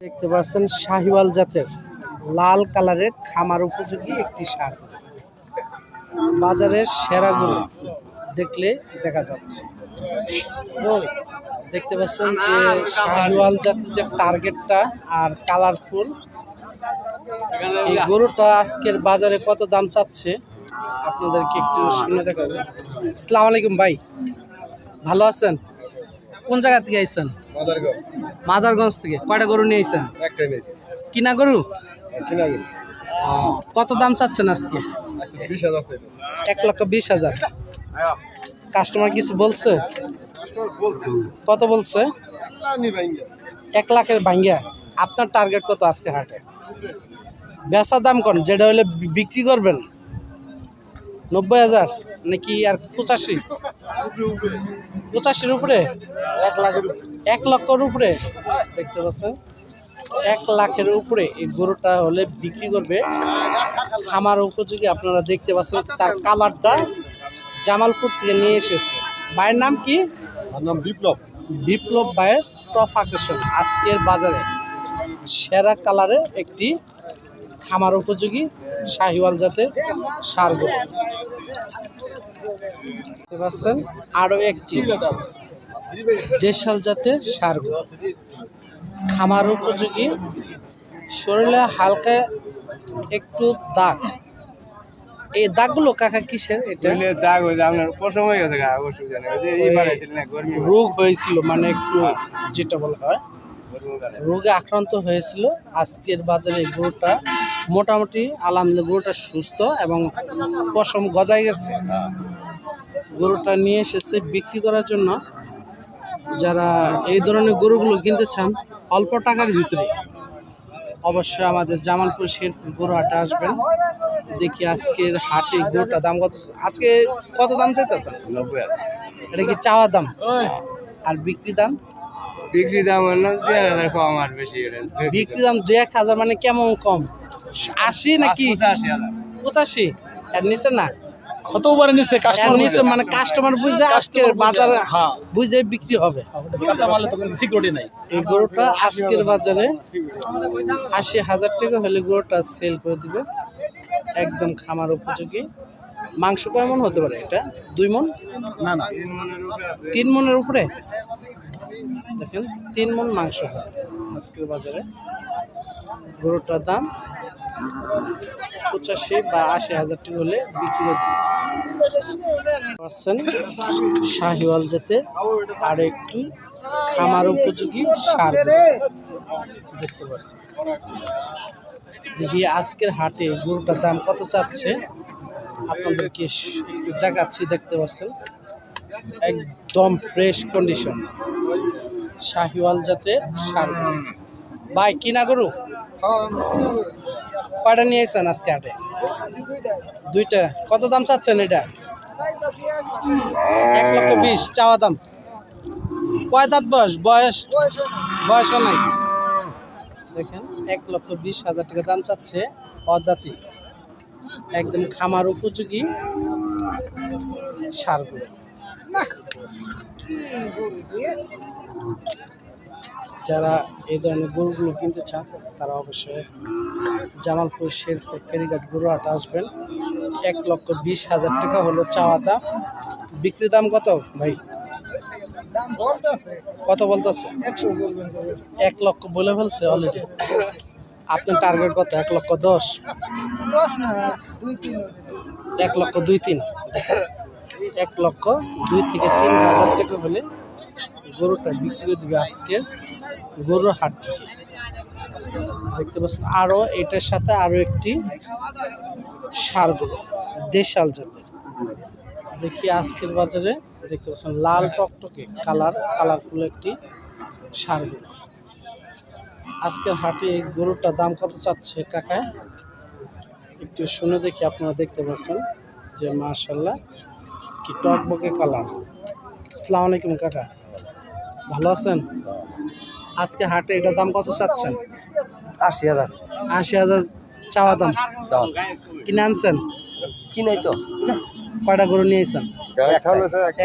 দেখতে পাচ্ছেন শাহিওয়াল জাতের লাল কালারের খামার উপযোগী একটি সার। বাজারের সেরা গরু দেখলে দেখা যাচ্ছে। দেখতে পাচ্ছেন যে শাহিওয়াল জাতের যে টার্গেটটা আর কালারফুল এই গরুটা আজকের বাজারে কত দাম চাচ্ছে? আপনাদেরকে একটু শুনে দেখাবো। আসসালামু আলাইকুম ভাই, ভালো আছেন? কোন জায়গা থেকে আইছেন? মাদারগঞ্জ। মাদারগঞ্জ থেকে। কয়টা গরু নিয়ে আইছেন? একটাই নিয়েছি। কিনা গরু? কিনা গেল কত দাম চাচ্ছেন আজকে? এক লক্ষ বিশ হাজার। কাস্টমার কিছু বলছে? কত বলছে? এক লাখের ভাঙ্গিয়া আপনার টার্গেট কত আজকে হাটে? বেচা দাম কোন? যেটা হলে বিক্রি করবেন? নব্বই হাজার। নাকি আর পঁচাশি? পঁচাশির উপরে? এক লাখের এক লক্ষর উপরে? দেখতে পাচ্ছেন? এক লাখের উপরে এই গরুটা হলে বিক্রি করবে। খামার উপযোগী আপনারা দেখতে পাচ্ছেন তার কালারটা জামালপুর থেকে নিয়ে এসেছে। ভাইয়ের নাম কি? নাম বিপ্লব। বিপ্লব ভাইয়ের টপ আকর্ষণ। আজকের বাজারে সেরা কালারের একটি খামার উপযোগী শাহিওয়াল জাতের সার দেখতে পাচ্ছেন আরও একটি দেশাল জাতের সার খামার উপযোগী শরীরে হালকা একটু দাগ। এই দাগগুলো কাকা কিসের এটা? দাগ হয়েছে আপনার পশম হয়ে গেছে অসুবিধা নেই। রোগ হয়েছিল মানে একটু যেটা বলা হয় রোগে আক্রান্ত হয়েছিল। আজকের বাজারে গরুটা মোটামুটি আলহামদুলিল্লাহ গরুটা সুস্থ এবং পশম গজায় গেছে। গরুটা নিয়ে এসেছে বিক্রি করার জন্য। যারা এই ধরনের গরুগুলো কিনতে চান অল্প টাকার ভিতরে অবশ্যই আমাদের জামালপুর শেরপুর গরু হাটে আসবেন। দেখি আজকের হাটে গরুটা দাম কত? আজকে কত দাম চাইতেছেন? নব্বই। এটা কি চাওয়া দাম? আর বিক্রি দাম? বিক্রি দাম বিক্রি দাম দু এক হাজার মানে কেমন কম? আশি নাকি? পঁচাশি পঁচাশি? এর নিচে না। এর কাস্টমার নিচে মানে কাস্টমার বুঝে আজকের বাজারে হ্যাঁ। বুঝে বিক্রি হবে। সিকিউরিটি নাই। এই গরুটা আজকের বাজারে আশি হাজার টাকা হলে গরুটা সেল করে দিবে। একদম খামার উপযোগী। মাংস কেমন হতে পারে এটা? দুই মন? না না। তিন মনের উপরে? দেখেন তিন মন মাংস হয় আজকের বাজারে। গরুটার দাম পঁচাশি বা আশি হাজার টাকা হলে বিক্রি করে দিবে। শাহিওয়াল যেতে আর একটু খামার উপযোগী সার দেখতে পাচ্ছেন দেখি আজকের হাটে গরুটার দাম কত চাচ্ছে। আপনাদেরকে একটু দেখাচ্ছি, দেখতে পাচ্ছেন। একদম ফ্রেশ কন্ডিশন শাহিওয়াল জাতের সার। ভাই কিনা গরু? কয়টা নিয়ে এসেছেন আজকে হাটে? দুইটা। কত দাম চাচ্ছেন এটা? এক লক্ষ বিশ, চাওয়া দাম। কয় দাঁত বয়স? বয়স? বয়সও নাই। দেখেন, এক লক্ষ বিশ হাজার টাকা দাম চাচ্ছে অদাতি। একদম খামার উপযোগী সারগুলো। যারা এই ধরনের গরুগুলো কিনতে চান তারা অবশ্যই জামালপুর শেরপুর ফেরিঘাট গরুহাট আসবেন। এক লক্ষ বিশ হাজার টাকা হলো চাওয়া দাম বিক্রি দাম কত ভাই? কত বলতেছে? এক লক্ষ বলে ফেলছে অলরেডি আপনার টার্গেট কত? এক লক্ষ দশ? দশ দুই এক লক্ষ দুই তিন। এক লক্ষ দুই থেকে তিন হাজার টাকা হলে গরুটা বিক্রি করে দিবে আজকের গরুর হাট। দেখতে পাচ্ছেন আরও এটার সাথে আরও একটি সার গরু দেশাল জাতের। দেখি আজকের বাজারে, দেখতে পাচ্ছেন, লাল টকটকে কালার, কালারফুল একটি সার গরু আজকের হাটে এই গরুটার দাম কত চাচ্ছে কাকা? একটু শুনে দেখি আপনারা দেখতে পাচ্ছেন যে মাশাল্লাহ কি টকবকে কালার। আসসালামু আলাইকুম কাকা। ভালো আছেন? আজকে হাটে এটার দাম কত চাচ্ছেন? আশি হাজার। আশি হাজার চাওয়া দাম। কিনে আনছেন? কি নাই তো? কয়টা গরু নিয়েছেন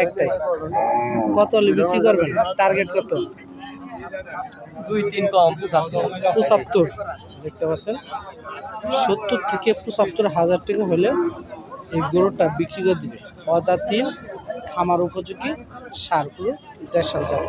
একটাই। কত হলে বিক্রি করবেন? টার্গেট কত? দুই তিন কম পঁচাত্তর। দেখতে পাচ্ছেন? সত্তর থেকে পঁচাত্তর হাজার টাকা হলে এই গরুটা বিক্রি করে দিবে। অদাতিন খামার উপযোগী সারগুলো দেড় সাল যাবে